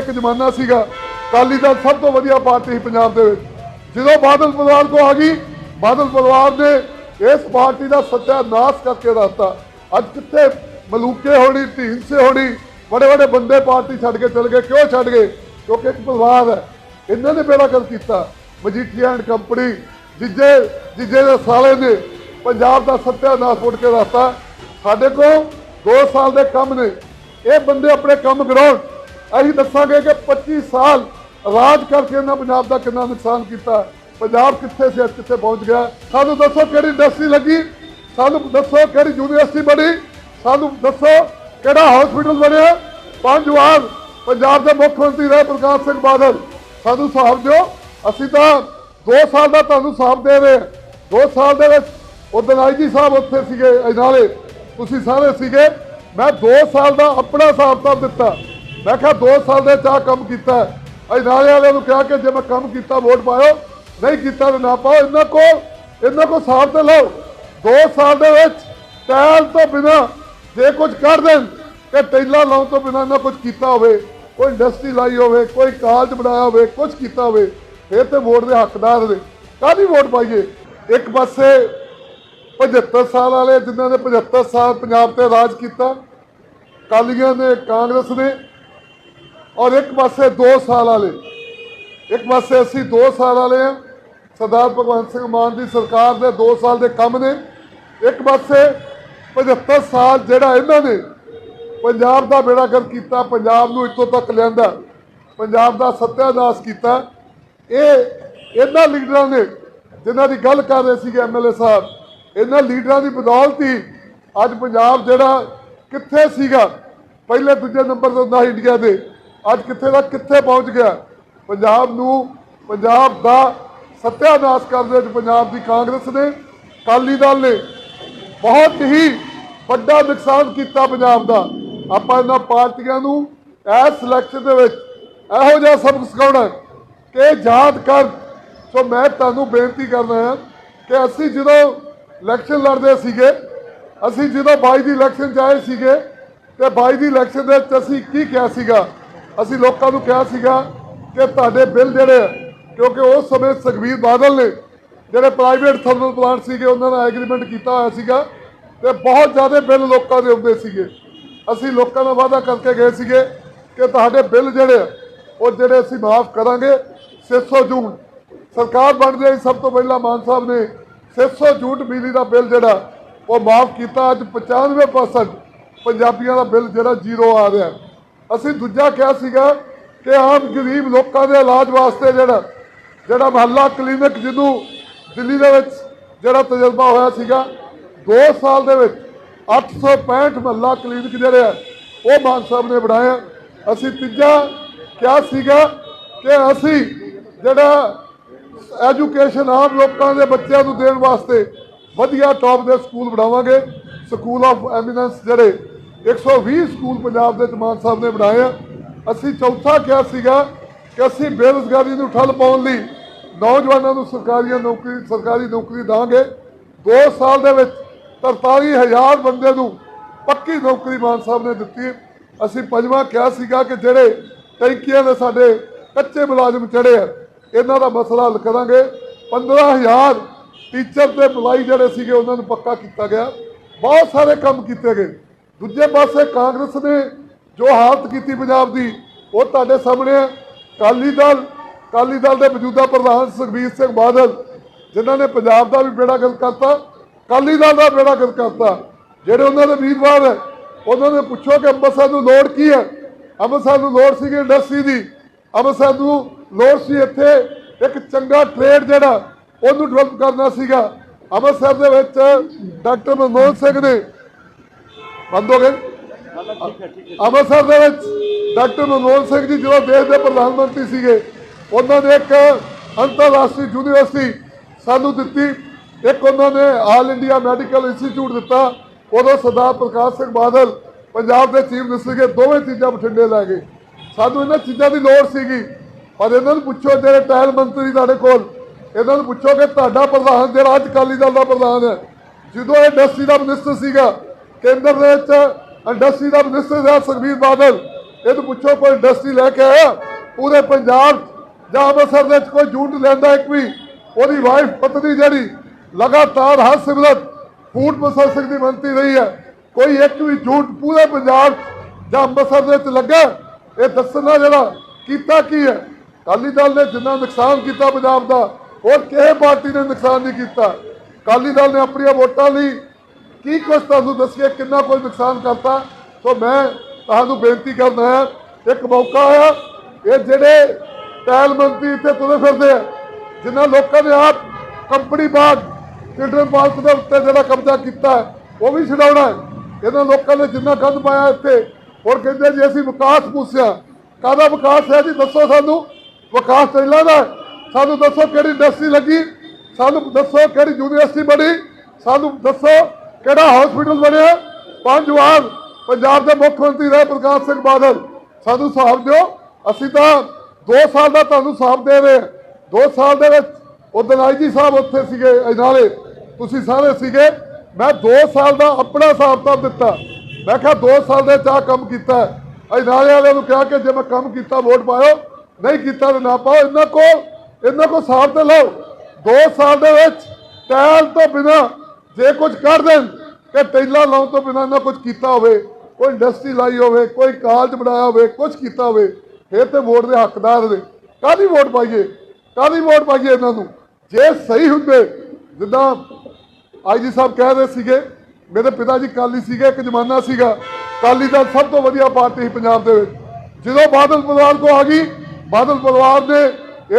ਇੱਕ ਜ਼ਮਾਨਾ ਸੀਗਾ, ਅਕਾਲੀ ਦਲ ਸਭ ਤੋਂ ਵਧੀਆ ਪਾਰਟੀ ਸੀ ਪੰਜਾਬ ਦੇ ਵਿੱਚ। ਜਦੋਂ ਬਾਦਲ ਪਰਿਵਾਰ ਕੋ ਆ ਗਈ, ਬਾਦਲ ਪਰਿਵਾਰ ਨੇ ਇਸ ਪਾਰਟੀ ਦਾ ਸੱਤਿਆਨਾਸ਼ ਕਰਕੇ ਰੱਖਤਾ ਅੱਜ ਕਿੱਥੇ ਮਲੂਕੇ ਹੋਣੀ ਢੀਂਸੇ ਹੋਣੀ ਬੜੇ ਬੜੇ ਬੰਦੇ ਪਾਰਟੀ ਛੱਡ ਕੇ ਚਲ ਗਏ। ਕਿਉਂ ਛੱਡ ਗਏ? ਕਿਉਂਕਿ ਇੱਕ ਪਰਿਵਾਰ ਹੈ। ਇਹਨਾਂ ਨੇ ਬੇੜਾ ਕਰ ਕੀਤਾ। ਮਜੀਠੀਆ ਐਂਡ ਕੰਪਨੀ, ਜਿੱਜੇ ਜਿੱਜੇ ਦੇ ਸਾਲੇ ਨੇ ਪੰਜਾਬ ਦਾ ਸੱਤਿਆਨਾਸ਼ ਫੁੱਟ ਕੇ ਰੱਖਤਾ ਸਾਡੇ ਕੋਲ 2 ਸਾਲ ਦੇ ਕੰਮ ਨੇ। ਇਹ ਬੰਦੇ ਆਪਣੇ ਕੰਮ ਕਰਾਉਣ। ਅਸੀਂ ਦੱਸਾਂਗੇ ਕਿ 25 ਸਾਲ ਰਾਜ ਕਰਕੇ ਇਹਨਾਂ ਪੰਜਾਬ ਦਾ ਕਿੰਨਾ ਨੁਕਸਾਨ ਕੀਤਾ। ਪੰਜਾਬ ਕਿੱਥੇ ਸੀ ਕਿੱਥੇ ਪਹੁੰਚ ਗਿਆ। ਸਾਨੂੰ ਦੱਸੋ ਕਿਹੜੀ ਇੰਡਸਟਰੀ ਲੱਗੀ? ਸਾਨੂੰ ਦੱਸੋ ਕਿਹੜੀ ਯੂਨੀਵਰਸਿਟੀ ਬਣੀ? ਸਾਨੂੰ ਦੱਸੋ ਕਿਹੜਾ ਹਸਪੀਟਲ ਬਣਿਆ? ਪੰਜ ਵਾਰ ਪੰਜਾਬ ਦੇ ਮੁੱਖ ਮੰਤਰੀ ਰਹੇ ਪ੍ਰਕਾਸ਼ ਸਿੰਘ ਬਾਦਲ। ਸਾਨੂੰ ਹਿਸਾਬ ਦਿਓ। ਅਸੀਂ ਤਾਂ 2 ਸਾਲ ਦਾ ਤੁਹਾਨੂੰ ਹਿਸਾਬ ਦੇ ਰਹੇ ਹਾਂ। 2 ਸਾਲ ਦੇ ਵਿੱਚ ਉਦੋਂ ਆਈਜੀ ਸਾਹਿਬ ਉੱਥੇ ਸੀਗੇ, ਇਹ ਨਾਲੇ। ਤੁਸੀਂ ਸਾਰੇ ਸੀਗੇ। ਮੈਂ 2 ਸਾਲ ਦਾ ਆਪਣਾ ਹਿਸਾਬ ਤਾਂ ਦਿੱਤਾ। ਮੈਂ ਕਿਹਾ 2 ਸਾਲ ਦੇ ਚਾਹ ਕੰਮ ਕੀਤਾ। ਇਹ ਨਾਲੇ ਵਾਲਿਆਂ ਨੂੰ ਕਿਹਾ ਕਿ ਜੇ ਮੈਂ ਕੰਮ ਕੀਤਾ, ਵੋਟ ਪਾਇਓ। ਨਹੀਂ ਕੀਤਾ ਤਾਂ ਨਾ ਪਾਓ। ਇਹਨਾਂ ਕੋਲ ਇਹਨਾਂ ਕੋਲ ਹਿਸਾਬ ਤੇ ਲਓ। 2 ਸਾਲ ਦੇ ਵਿੱਚ ਟੈਲ ਤੋਂ ਬਿਨਾ ਜੇ ਕੁਝ ਕਰ ਦੇਣ ਕਿ ਟੈਲਾ ਲਾਉਣ ਤੋਂ ਬਿਨਾ ਨਾ ਕੁਝ ਕੀਤਾ ਹੋਵੇ, ਕੋਈ ਇੰਡਸਟਰੀ ਲਾਈ ਹੋਵੇ, ਕੋਈ ਕਾਲਜ ਬਣਾਇਆ ਹੋਵੇ, ਕੁਝ ਕੀਤਾ ਹੋਵੇ, ਫਿਰ ਤੇ ਵੋਟ ਦੇ ਹੱਕਦਾਰ ਨੇ। ਕਾਹਦੀ ਵੋਟ ਪਾਈਏ? ਇੱਕ ਪਾਸੇ 75 ਸਾਲ ਵਾਲੇ ਜਿਨ੍ਹਾਂ ਨੇ 75 ਸਾਲ ਪੰਜਾਬ ਤੇ ਰਾਜ ਕੀਤਾ, ਕਾਲੀਆਂ ਨੇ, ਕਾਂਗਰਸ ਨੇ ਔਰ ਇੱਕ ਪਾਸੇ 2 ਸਾਲ ਵਾਲੇ, ਇੱਕ ਪਾਸੇ ਅਸੀਂ 2 ਸਾਲ ਵਾਲੇ ਆ ਸਰਦਾਰ ਭਗਵੰਤ ਸਿੰਘ ਮਾਨ ਦੀ ਸਰਕਾਰ ਦੇ 2 ਸਾਲ ਦੇ ਕੰਮ ਨੇ। ਇੱਕ ਪਾਸੇ 75 ਸਾਲ ਜਿਹੜਾ ਇਹਨਾਂ ਨੇ ਪੰਜਾਬ ਦਾ ਬੇੜਾ ਗਰਕ ਕੀਤਾ, ਪੰਜਾਬ ਨੂੰ ਇੱਥੋਂ ਤੱਕ ਲਿਆਂਦਾ, ਪੰਜਾਬ ਦਾ ਸੱਤਿਆਨਾਸ਼ ਕੀਤਾ। ਇਹ ਇਹਨਾਂ ਲੀਡਰਾਂ ਨੇ ਜਿਨ੍ਹਾਂ ਦੀ ਗੱਲ ਕਰ ਰਹੇ ਸੀਗੇ ਐਮਐਲਏ ਸਾਹਿਬ, ਇਹਨਾਂ ਲੀਡਰਾਂ ਦੀ ਬਦੌਲਤ ਹੀ ਅੱਜ ਪੰਜਾਬ ਜਿਹੜਾ ਕਿੱਥੇ ਸੀਗਾ, ਪਹਿਲੇ ਦੂਜੇ ਨੰਬਰ ਤੇ ਹੁੰਦਾ ਇੰਡੀਆ ਦੇ। ਅੱਜ ਕਿੱਥੇ ਦਾ ਕਿੱਥੇ ਪਹੁੰਚ ਗਿਆ? ਪੰਜਾਬ ਨੂੰ ਪੰਜਾਬ ਦਾ ਸੱਤਿਆਨਾਸ਼ ਕਰਨ ਵਿੱਚ ਪੰਜਾਬ ਦੀ ਕਾਂਗਰਸ ਨੇ, ਅਕਾਲੀ ਦਲ ਨੇ ਬਹੁਤ ਹੀ ਵੱਡਾ ਨੁਕਸਾਨ ਕੀਤਾ ਪੰਜਾਬ ਦਾ। ਆਪਾਂ ਇਹਨਾਂ ਪਾਰਟੀਆਂ ਨੂੰ ਇਸ ਇਲੈਕਸ਼ਨ ਦੇ ਵਿੱਚ ਇਹੋ ਜਿਹਾ ਸਬਕ ਸਿਖਾਉਣਾ ਕਿ ਯਾਦ ਕਰ। ਸੋ ਮੈਂ ਤੁਹਾਨੂੰ ਬੇਨਤੀ ਕਰਦਾ ਹਾਂ ਕਿ ਅਸੀਂ ਜਦੋਂ ਇਲੈਕਸ਼ਨ ਲੜਦੇ ਸੀਗੇ, ਅਸੀਂ ਜਦੋਂ 22 ਦੀ ਇਲੈਕਸ਼ਨ ਜਾਏ ਸੀਗੇ, ਤੇ 22 ਦੀ ਇਲੈਕਸ਼ਨ ਦੇ ਵਿੱਚ ਅਸੀਂ ਕੀ ਕਿਹਾ ਸੀਗਾ? ਅਸੀਂ ਲੋਕਾਂ ਨੂੰ ਕਿਹਾ ਸੀਗਾ ਕਿ ਤੁਹਾਡੇ ਬਿੱਲ ਜਿਹੜੇ ਆ, ਕਿਉਂਕਿ ਉਸ ਸਮੇਂ ਸੁਖਬੀਰ ਬਾਦਲ ਨੇ ਜਿਹੜੇ ਪ੍ਰਾਈਵੇਟ ਥਰਮਲ ਪਲਾਂਟ ਸੀਗੇ ਉਹਨਾਂ ਨਾਲ ਐਗਰੀਮੈਂਟ ਕੀਤਾ ਹੋਇਆ ਸੀਗਾ ਤੇ ਬਹੁਤ ਜ਼ਿਆਦਾ ਬਿੱਲ ਲੋਕਾਂ ਦੇ ਹੁੰਦੇ ਸੀਗੇ। ਅਸੀਂ ਲੋਕਾਂ ਨਾਲ ਵਾਅਦਾ ਕਰਕੇ ਗਏ ਸੀਗੇ ਕਿ ਤੁਹਾਡੇ ਬਿੱਲ ਜਿਹੜੇ ਆ, ਉਹ ਜਿਹੜੇ ਅਸੀਂ ਮਾਫ ਕਰਾਂਗੇ 600 ਜੂਨ। ਸਰਕਾਰ ਬਣਦੇ ਸਭ ਤੋਂ ਪਹਿਲਾਂ ਮਾਨ ਸਾਹਿਬ ਨੇ 600 ਜੂਟ ਬਿਜਲੀ ਦਾ ਬਿੱਲ ਜਿਹੜਾ ਉਹ ਮਾਫ ਕੀਤਾ। ਅੱਜ 95% ਪੰਜਾਬੀਆਂ ਦਾ ਬਿੱਲ ਜਿਹੜਾ ਜ਼ੀਰੋ ਆ ਰਿਹਾ। ਅਸੀਂ ਦੂਜਾ ਕਿਹਾ ਸੀਗਾ ਕਿ ਆਮ ਗਰੀਬ ਲੋਕਾਂ ਦੇ ਇਲਾਜ ਵਾਸਤੇ ਜਿਹੜਾ ਜਿਹੜਾ ਮਹੱਲਾ ਕਲੀਨਿਕ ਜਿਹਨੂੰ ਦਿੱਲੀ ਦੇ ਵਿੱਚ ਜਿਹੜਾ ਤਜਰਬਾ ਹੋਇਆ ਸੀਗਾ 2 ਸਾਲ ਦੇ ਵਿੱਚ 865 ਮਹੱਲਾ ਕਲੀਨਿਕ ਜਿਹੜੇ ਆ, ਉਹ ਮਾਨ ਸਾਹਿਬ ਨੇ ਬਣਾਇਆ ਅਸੀਂ ਤੀਜਾ ਕਿਹਾ ਸੀਗਾ ਕਿ ਅਸੀਂ ਜਿਹੜਾ ਐਜੂਕੇਸ਼ਨ ਆਮ ਲੋਕਾਂ ਦੇ ਬੱਚਿਆਂ ਨੂੰ ਦੇਣ ਵਾਸਤੇ ਵਧੀਆ ਟੌਪ ਦੇ ਸਕੂਲ ਬਣਾਵਾਂਗੇ, ਸਕੂਲ ਆਫ ਐਮੀਨੈਂਸ ਜਿਹੜੇ 120 ਸਕੂਲ ਪੰਜਾਬ ਦੇ ਮਾਨ ਸਾਹਿਬ ਨੇ ਬਣਾਏ ਆ। ਅਸੀਂ ਚੌਥਾ ਕਿਹਾ ਸੀਗਾ ਕਿ ਅਸੀਂ ਬੇਰੁਜ਼ਗਾਰੀ ਨੂੰ ਠੱਲ ਪਾਉਣ ਲਈ ਨੌਜਵਾਨਾਂ ਨੂੰ ਸਰਕਾਰੀ ਨੌਕਰੀ ਸਰਕਾਰੀ ਨੌਕਰੀ ਦਾਂਗੇ। 2 ਸਾਲ ਦੇ ਵਿੱਚ 43000 ਬੰਦੇ ਨੂੰ ਪੱਕੀ ਨੌਕਰੀ ਮਾਨ ਸਾਹਿਬ ਨੇ ਦਿੱਤੀ ਅਸੀਂ ਪੰਜਵਾਂ ਕਿਹਾ ਸੀਗਾ ਕਿ ਜਿਹੜੇ ਟੈਂਕੀਆਂ ਦੇ ਸਾਡੇ ਕੱਚੇ ਮੁਲਾਜ਼ਮ ਚੜੇ ਆ, ਇਹਨਾਂ ਦਾ ਮਸਲਾ ਹੱਲ ਕਰਾਂਗੇ। 15000 ਟੀਚਰ ਤੇ ਮੁਲਾਈ ਜਿਹੜੇ ਸੀਗੇ, ਉਹਨਾਂ ਨੂੰ ਪੱਕਾ ਕੀਤਾ ਗਿਆ। ਬਹੁਤ ਸਾਰੇ ਕੰਮ ਕੀਤੇ ਗਏ। ਦੂਜੇ ਪਾਸੇ ਕਾਂਗਰਸ ਨੇ ਜੋ ਹਾਲਤ ਕੀਤੀ ਪੰਜਾਬ ਦੀ, ਉਹ ਤੁਹਾਡੇ ਸਾਹਮਣੇ ਹੈ। ਕਾਲੀ ਦਲ ਕਾਲੀ ਦਲ ਦੇ ਮੌਜੂਦਾ ਪ੍ਰਧਾਨ ਸੁਖਬੀਰ ਸਿੰਘ ਬਾਦਲ, ਜਿਨ੍ਹਾਂ ਨੇ ਪੰਜਾਬ ਦਾ ਵੀ ਬੇੜਾ ਗਰਕ ਕਰਤਾ ਕਾਲੀ ਦਲ ਦਾ ਬੇੜਾ ਗਰਕ ਕਰਤਾ। ਜਿਹੜੇ ਉਹਨਾਂ ਦੇ ਉਮੀਦਵਾਰ ਹੈ, ਉਹਨਾਂ ਨੇ ਪੁੱਛੋ ਕਿ ਅੰਮ੍ਰਿਤਸਰ ਨੂੰ ਲੋੜ ਕੀ ਹੈ? ਅੰਮ੍ਰਿਤਸਰ ਨੂੰ ਲੋੜ ਸੀਗੀ ਇੰਡਸਟਰੀ ਦੀ। ਅੰਮ੍ਰਿਤਸਰ ਨੂੰ ਲੋੜ ਸੀ ਇੱਥੇ ਇੱਕ ਚੰਗਾ ਟ੍ਰੇਡ ਜਿਹੜਾ, ਉਹਨੂੰ ਡਿਵੈਲਪ ਕਰਨਾ ਸੀਗਾ। ਅੰਮ੍ਰਿਤਸਰ ਦੇ ਵਿੱਚ ਡਾਕਟਰ ਮਨਮੋਹਨ ਸਿੰਘ ਨੇ ਬੰਦ ਹੋ ਗਏ? ਅੰਮ੍ਰਿਤਸਰ ਦੇ ਵਿੱਚ ਡਾਕਟਰ ਮਨਮੋਹਨ ਸਿੰਘ ਜੀ ਜਦੋਂ ਦੇਸ਼ ਦੇ ਪ੍ਰਧਾਨ ਮੰਤਰੀ ਸੀਗੇ ਉਹਨਾਂ ਨੇ ਇੱਕ ਅੰਤਰਰਾਸ਼ਟਰੀ ਯੂਨੀਵਰਸਿਟੀ ਸਾਨੂੰ ਦਿੱਤੀ। ਇੱਕ ਉਹਨਾਂ ਨੇ ਆਲ ਇੰਡੀਆ ਮੈਡੀਕਲ ਇੰਸਟੀਚਿਊਟ ਦਿੱਤਾ। ਉਦੋਂ ਸਰਦਾਰ ਪ੍ਰਕਾਸ਼ ਸਿੰਘ ਬਾਦਲ ਪੰਜਾਬ ਦੇ ਚੀਫ ਮਿਨਿਸਟਰ ਕੇ ਦੋਵੇਂ ਚੀਜ਼ਾਂ ਬਠਿੰਡੇ ਲੈ ਗਏ। ਸਾਨੂੰ ਇਹਨਾਂ ਚੀਜ਼ਾਂ ਦੀ ਲੋੜ ਸੀਗੀ। ਪਰ ਇਹਨਾਂ ਨੂੰ ਪੁੱਛੋ ਜਿਹੜੇ ਟਾਇਲ ਮੰਤਰੀ ਤੁਹਾਡੇ ਕੋਲ ਇਹਨਾਂ ਨੂੰ ਪੁੱਛੋ ਕਿ ਤੁਹਾਡਾ ਪ੍ਰਧਾਨ ਜਿਹੜਾ ਅੱਜ ਅਕਾਲੀ ਦਲ ਦਾ ਪ੍ਰਧਾਨ ਹੈ ਜਦੋਂ ਇਹ ਇੰਡਸਟਰੀ ਦਾ ਮਿਨਿਸਟਰ ਸੀਗਾ ਕੇਂਦਰ ਦੇ ਵਿੱਚ ਇੰਡਸਟਰੀ ਦਾ ਮਿਨਿਸਟਰ ਸੀ ਸੁਖਬੀਰ ਬਾਦਲ ਇਹਨੂੰ ਪੁੱਛੋ ਕੋਈ ਇੰਡਸਟਰੀ ਲੈ ਕੇ ਆਇਆ, ਪੂਰੇ ਪੰਜਾਬ 'ਚ, ਜਾਂ ਅੰਮ੍ਰਿਤਸਰ ਦੇ ਵਿੱਚ ਕੋਈ ਜੂਟ ਲੈਂਦਾ ਇੱਕ ਵੀ, ਉਹਦੀ ਵਾਈਫ ਪਤਨੀ ਜਿਹੜੀ, ਲਗਾਤਾਰ ਹਰ ਸਿਮਰਤ ਫੂਡ ਪ੍ਰੋਸੈਸਿੰਗ ਦੀ ਮੰਤਰੀ ਰਹੀ ਹੈ, ਕੋਈ ਇੱਕ ਵੀ ਝੂਠ ਪੂਰੇ ਪੰਜਾਬ 'ਚ, ਜਾਂ ਅੰਮ੍ਰਿਤਸਰ ਦੇ ਵਿੱਚ ਲੱਗਾ, ਇਹ ਦੱਸਣਾ ਜਿਹੜਾ ਕੀਤਾ ਕੀ ਹੈ? ਅਕਾਲੀ ਦਲ ਨੇ ਜਿੰਨਾ ਨੁਕਸਾਨ ਕੀਤਾ ਪੰਜਾਬ ਦਾ, ਹੋਰ ਕਿਸੇ ਪਾਰਟੀ ਨੇ ਨੁਕਸਾਨ ਨਹੀਂ ਕੀਤਾ। ਅਕਾਲੀ ਦਲ ਨੇ ਆਪਣੀਆਂ ਵੋਟਾਂ ਲਈ ਕੀ ਕੁਛ ਤੁਹਾਨੂੰ ਦੱਸਿਆ ਕਿੰਨਾ ਕੋਈ ਨੁਕਸਾਨ ਕਰਤਾ? ਸੋ ਮੈਂ ਤੁਹਾਨੂੰ ਬੇਨਤੀ ਕਰਦਾ ਹਾਂ, ਇੱਕ ਮੌਕਾ ਆ, ਇਹ ਜਿਹੜੇ ਟੈਲ ਮੰਤਰੀ ਇੱਥੇ ਤੁਰੇ ਫਿਰਦੇ ਆ, ਜਿਨ੍ਹਾਂ ਲੋਕਾਂ ਨੇ ਆਪ ਕੰਪਨੀ ਬਾਗ ਚਿਲਡਰਨ ਪਾਰਕ ਦੇ ਉੱਤੇ ਜਿਹੜਾ ਕਬਜ਼ਾ ਕੀਤਾ, ਉਹ ਵੀ ਛਡਾਉਣਾ ਇਹਨਾਂ ਲੋਕਾਂ ਨੇ ਜਿੰਨਾ ਗੰਦ ਪਾਇਆ ਇੱਥੇ ਹੋਰ ਕਹਿੰਦੇ ਜੀ, ਅਸੀਂ ਵਿਕਾਸ ਪੁੱਛਿਆ। ਕਾਹਦਾ ਵਿਕਾਸ ਹੈ ਜੀ, ਦੱਸੋ ਸਾਨੂੰ। ਵਿਕਾਸ ਚੱਲਦਾ ਦਾ ਸਾਨੂੰ ਦੱਸੋ ਕਿਹੜੀ ਇੰਡਸਟਰੀ ਲੱਗੀ, ਸਾਨੂੰ ਦੱਸੋ ਕਿਹੜੀ ਯੂਨੀਵਰਸਿਟੀ ਬਣੀ, ਸਾਨੂੰ ਦੱਸੋ ਕਿਹੜਾ ਹਸਪੀਟਲ ਬਣਿਆ? ਪੰਜ ਵਾਰ ਪੰਜਾਬ ਦੇ ਮੁੱਖ ਮੰਤਰੀ ਰਹੇ ਪ੍ਰਕਾਸ਼ ਸਿੰਘ ਬਾਦਲ। ਸਾਨੂੰ ਹਿਸਾਬ ਦਿਓ, ਅਸੀਂ ਤਾਂ 2 ਸਾਲ ਦਾ ਤੁਹਾਨੂੰ ਹਿਸਾਬ ਦੇ ਰਹੇ 2 ਸਾਲ ਦੇ ਵਿੱਚ ਉਦੋਂ ਆਈਜੀ ਸਾਹਿਬ ਉੱਥੇ ਸੀਗੇ ਨਾਲੇ। ਤੁਸੀਂ ਸਾਰੇ ਸੀਗੇ। ਮੈਂ 2 ਸਾਲ ਦਾ ਆਪਣਾ ਹਿਸਾਬ ਤਾਂ ਦਿੱਤਾ। ਮੈਂ ਕਿਹਾ 2 ਸਾਲ ਦੇ ਚਾਹ ਕੰਮ ਕੀਤਾ। ਅਜ ਨਾਲੇ ਵਾਲਿਆਂ ਨੂੰ ਕਿਹਾ ਕਿ ਜੇ ਮੈਂ ਕੰਮ ਕੀਤਾ, ਵੋਟ ਪਾਇਓ। ਨਹੀਂ ਕੀਤਾ ਤਾਂ ਨਾ ਪਾਓ। ਇਹਨਾਂ ਕੋਲ ਇਹਨਾਂ ਕੋਲ ਹਿਸਾਬ ਤੇ ਲਓ। 2 ਸਾਲ ਦੇ ਵਿੱਚ ਟੈਲ ਤੋਂ ਬਿਨਾ ਜੇ ਕੁਝ ਕਰ ਦੇਣ ਕਿ ਟੈਲਾ ਲਾਉਣ ਤੋਂ ਬਿਨਾਂ ਨਾ ਕੁਝ ਕੀਤਾ ਹੋਵੇ, ਕੋਈ ਇੰਡਸਟਰੀ ਲਾਈ ਹੋਵੇ, ਕੋਈ ਕਾਲਜ ਬਣਾਇਆ ਹੋਵੇ ਕੁਝ ਕੀਤਾ ਹੋਵੇ, ਫਿਰ ਤੇ ਵੋਟ ਦੇ ਹੱਕਦਾਰ ਨੇ। ਕਾਹਦੀ ਵੋਟ ਪਾਈਏ? ਕਾਹਦੀ ਵੋਟ ਪਾਈਏ ਇਹਨਾਂ ਨੂੰ? ਜੇ ਸਹੀ ਹੁੰਦੇ, ਜਿੱਦਾਂ ਆਈਜੀ ਸਾਹਿਬ ਕਹਿ ਰਹੇ ਸੀਗੇ, ਮੇਰੇ ਪਿਤਾ ਜੀ ਕਾਲੀ ਸੀਗੇ, ਇੱਕ ਜ਼ਮਾਨਾ ਸੀਗਾ, ਕਾਲੀ ਦਲ ਸਭ ਤੋਂ ਵਧੀਆ ਪਾਰਟੀ ਸੀ ਪੰਜਾਬ ਦੇ ਵਿੱਚ। ਜਦੋਂ ਬਾਦਲ ਪਰਿਵਾਰ ਕੋ ਆ ਗਈ, ਬਾਦਲ ਪਰਿਵਾਰ ਨੇ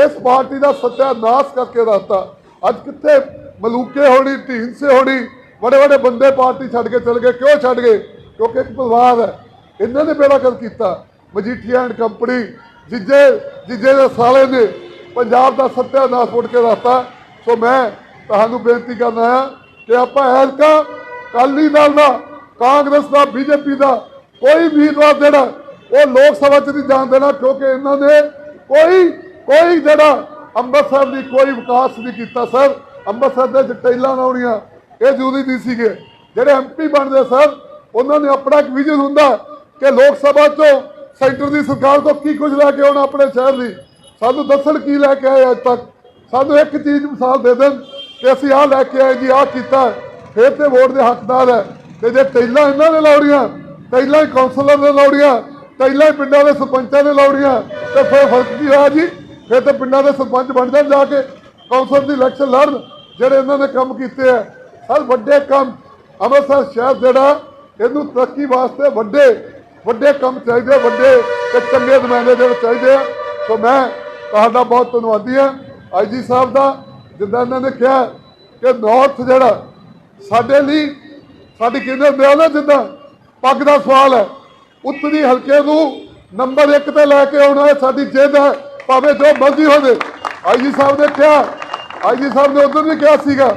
ਇਸ ਪਾਰਟੀ ਦਾ ਸੱਚਾ ਨਾਸ ਕਰਕੇ ਰੱਖਤਾ ਅੱਜ ਕਿੱਥੇ ਮਲੂਕੇ ਹੋਣੀ ਢੀਂਸੇ ਹੋਣੀ ਬੜੇ ਬੜੇ ਬੰਦੇ ਪਾਰਟੀ ਛੱਡ ਕੇ ਚਲੇ ਗਏ। ਕਿਉਂ ਛੱਡ ਗਏ? ਕਿਉਂਕਿ ਇੱਕ ਪਰਿਵਾਰ ਹੈ। ਇਹਨਾਂ ਨੇ ਬੇੜਾ ਕਰ ਕੀਤਾ। ਮਜੀਠੀਆ ਐਂਡ ਕੰਪਨੀ, ਜਿੱਜੇ ਜਿੱਜੇ ਦੇ ਸਾਲੇ ਨੇ। ਪੰਜਾਬ ਦਾ ਸੱਤਿਆਨਾਸ਼ ਉੱਡ ਕੇ ਰੱਖਤਾ ਸੋ ਮੈਂ ਤੁਹਾਨੂੰ ਬੇਨਤੀ ਕਰਨਾ ਹੈ ਕਿ ਆਪਾਂ ਐਲਕਾ ਕਾਲੀ ਦਲ ਦਾ, ਕਾਂਗਰਸ ਦਾ, ਬੀਜੇਪੀ ਦਾ ਕੋਈ ਉਮੀਦਵਾਰ ਜਿਹੜਾ, ਉਹ ਲੋਕ ਸਭਾ ਚ ਨਹੀਂ ਜਾਣ ਦੇਣਾ, ਕਿਉਂਕਿ ਇਹਨਾਂ ਨੇ ਕੋਈ ਕੋਈ ਜਿਹੜਾ ਅੰਮ੍ਰਿਤਸਰ ਦੀ ਕੋਈ ਵਿਕਾਸ ਨਹੀਂ ਕੀਤਾ, ਸਰ। ਅੰਮ੍ਰਿਤਸਰ ਦੇ ਵਿੱਚ ਟੈਲਾਂ ਲਾਉਣੀਆਂ। ਇਹ ਜ਼ਰੂਰੀ ਨਹੀਂ ਸੀਗੇ। ਜਿਹੜੇ ਐਮਪੀ ਬਣਦੇ ਸਰ, ਉਹਨਾਂ ਨੇ ਆਪਣਾ ਇੱਕ ਵਿਜ਼ਨ ਹੁੰਦਾ ਕਿ ਲੋਕ ਸਭਾ ਚੋਂ ਸੈਂਟਰ ਦੀ ਸਰਕਾਰ ਤੋਂ ਕੀ ਕੁਝ ਲੈ ਕੇ ਆਉਣਾ ਆਪਣੇ ਸ਼ਹਿਰ ਲਈ ਸਾਨੂੰ ਦੱਸਣ ਕੀ ਲੈ ਕੇ ਆਏ ਅੱਜ ਤੱਕ। ਸਾਨੂੰ ਇੱਕ ਚੀਜ਼ ਮਿਸਾਲ ਦੇ ਦੇਣ ਕਿ ਅਸੀਂ ਆਹ ਲੈ ਕੇ ਆਏ ਜੀ, ਆਹ ਕੀਤਾ ਫਿਰ ਤੇ ਵੋਟ ਦੇ ਹੱਕਦਾਰ ਹੈ। ਤੇ ਜੇ ਟੈਲਾਂ ਇਹਨਾਂ ਨੇ ਲਾਉਣੀਆਂ, ਟੈਲਾਂ ਹੀ ਕੌਂਸਲਰ ਨੇ ਲਾਉਣੀਆਂ, ਟੈਲਾਂ ਹੀ ਪਿੰਡਾਂ ਦੇ ਸਰਪੰਚਾਂ ਨੇ ਲਾਉਣੀਆਂ, ਤੇ ਫਿਰ ਫ਼ਰਕ ਕੀ ਹੋਇਆ ਜੀ? ਫਿਰ ਤੇ ਪਿੰਡਾਂ ਦੇ ਸਰਪੰਚ ਬਣ ਜਾਣ ਜਾ ਕੇ। ਕੌਂਸਲ ਦੀ ਇਲੈਕਸ਼ਨ ਲੜਨ ਜਿਹੜੇ ਇਹਨਾਂ ਨੇ ਕੰਮ ਕੀਤੇ ਆ। ਹਰ ਵੱਡੇ ਕੰਮ। ਅੰਮ੍ਰਿਤਸਰ ਸ਼ਹਿਰ ਜਿਹੜਾ, ਇਹਨੂੰ ਤਰੱਕੀ ਵਾਸਤੇ ਵੱਡੇ ਵੱਡੇ ਕੰਮ ਚਾਹੀਦੇ ਵੱਡੇ ਤੇ ਚੰਗੇ ਨੁਮਾਇੰਦੇ ਜਿਹੜੇ ਚਾਹੀਦੇ ਆ। ਸੋ ਮੈਂ ਤੁਹਾਡਾ ਬਹੁਤ ਧੰਨਵਾਦੀ ਹਾਂ। ਆਈਜੀ ਸਾਹਿਬ ਦਾ, ਜਿੱਦਾਂ ਇਹਨਾਂ ਨੇ ਕਿਹਾ ਕਿ ਨਾਰਥ ਜਿਹੜਾ, ਸਾਡੇ ਲਈ ਸਾਡੀ ਕਹਿੰਦੇ ਹੁੰਦੇ ਆ ਨਾ, ਜਿੱਦਾਂ ਪੱਗ ਦਾ ਸਵਾਲ ਹੈ। ਉੱਤਰੀ ਹਲਕੇ ਨੂੰ ਨੰਬਰ 1 ਤੇ ਲੈ ਕੇ ਆਉਣਾ ਸਾਡੀ ਜਿੱਦ ਹੈ, ਭਾਵੇਂ ਜੋ ਮਰਜ਼ੀ ਹੋਵੇ। ਆਈਜੀ ਸਾਹਿਬ ਨੇ ਕਿਹਾ ਆਈਜੀ ਸਾਹਿਬ ਨੇ ਉਦੋਂ ਵੀ ਕਿਹਾ ਸੀਗਾ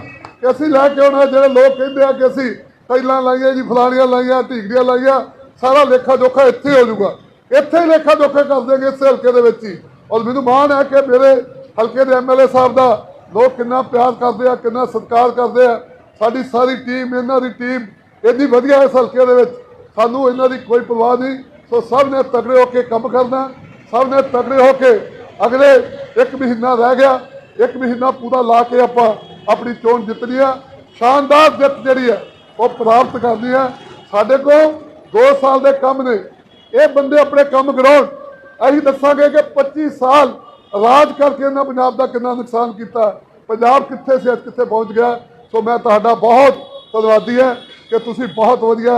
ਕਿ ਅਸੀਂ ਲੈ ਕੇ ਆਉਣਾ, ਜਿਹੜੇ ਲੋਕ ਕਹਿੰਦੇ ਆ ਕਿ ਅਸੀਂ ਟੈਲਾਂ ਲਾਈਆਂ ਜੀ, ਫਲਾਣੀਆਂ ਲਾਈਆਂ, ਢੀਗੜੀਆਂ ਲਾਈਆਂ, ਸਾਰਾ ਲੇਖਾ ਜੋਖਾ ਇੱਥੇ ਹੋ ਜਾਊਗਾ। ਇੱਥੇ ਹੀ ਲੇਖਾ ਜੋਖਾ ਕਰ ਦੇਗੇ ਇਸ ਹਲਕੇ ਦੇ ਵਿੱਚ ਹੀ। ਔਰ ਮੈਨੂੰ ਮਾਣ ਹੈ ਕਿ ਮੇਰੇ ਹਲਕੇ ਦੇ ਐਮਐਲਏ ਸਾਹਿਬ ਦਾ ਲੋਕ ਕਿੰਨਾ ਪਿਆਰ ਕਰਦੇ ਆ, ਕਿੰਨਾ ਸਤਿਕਾਰ ਕਰਦੇ ਆ। ਸਾਡੀ ਸਾਰੀ ਟੀਮ, ਇਹਨਾਂ ਦੀ ਟੀਮ ਇੰਨੀ ਵਧੀਆ ਇਸ ਹਲਕੇ ਦੇ ਵਿੱਚ। ਸਾਨੂੰ ਇਹਨਾਂ ਦੀ ਕੋਈ ਪਰਵਾਹ ਨਹੀਂ। ਸੋ ਸਭ ਨੇ ਤਗੜੇ ਹੋ ਕੇ ਕੰਮ ਕਰਨਾ। ਸਭ ਨੇ ਤਗੜੇ ਹੋ ਕੇ ਅਗਲੇ ਇੱਕ ਮਹੀਨਾ ਰਹਿ ਗਿਆ। ਇੱਕ ਮਹੀਨਾ ਪੂਰਾ ਲਾ ਕੇ ਆਪਾਂ ਆਪਣੀ ਚੋਣ ਜਿੱਤਣੀ ਆ। ਸ਼ਾਨਦਾਰ ਜਿੱਤ ਜਿਹੜੀ ਹੈ ਉਹ ਪ੍ਰਾਪਤ ਕਰਨੀ ਹੈ ਸਾਡੇ ਕੋਲ 2 ਸਾਲ ਦੇ ਕੰਮ ਨੇ। ਇਹ ਬੰਦੇ ਆਪਣੇ ਕੰਮ ਕਰਾਉਣ। ਅਸੀਂ ਦੱਸਾਂਗੇ ਕਿ 25 ਸਾਲ ਰਾਜ ਕਰਕੇ ਇਹਨਾਂ ਪੰਜਾਬ ਦਾ ਕਿੰਨਾ ਨੁਕਸਾਨ ਕੀਤਾ। ਪੰਜਾਬ ਕਿੱਥੇ ਸੀ ਕਿੱਥੇ ਪਹੁੰਚ ਗਿਆ। ਸੋ ਮੈਂ ਤੁਹਾਡਾ ਬਹੁਤ ਧੰਨਵਾਦੀ ਹਾਂ ਕਿ ਤੁਸੀਂ ਬਹੁਤ ਵਧੀਆ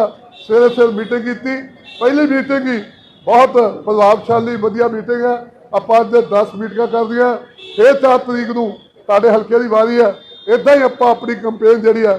ਸਵੇਰੇ ਸਵੇਰੇ ਮੀਟਿੰਗ ਕੀਤੀ। ਪਹਿਲੀ ਮੀਟਿੰਗ ਹੀ ਬਹੁਤ ਪ੍ਰਭਾਵਸ਼ਾਲੀ, ਵਧੀਆ ਮੀਟਿੰਗ ਹੈ ਆਪਾਂ ਅੱਜ 10 ਮੀਟਿੰਗਾਂ ਕਰਦੀਆਂ ਫਿਰ 4 ਤਰੀਕ ਨੂੰ ਤੁਹਾਡੇ ਹਲਕੇ ਦੀ ਵਾਰੀ ਹੈ। ਇਦਾਂ ਹੀ ਆਪਾਂ ਆਪਣੀ ਕੰਪੇਨ ਜਿਹੜੀ ਹੈ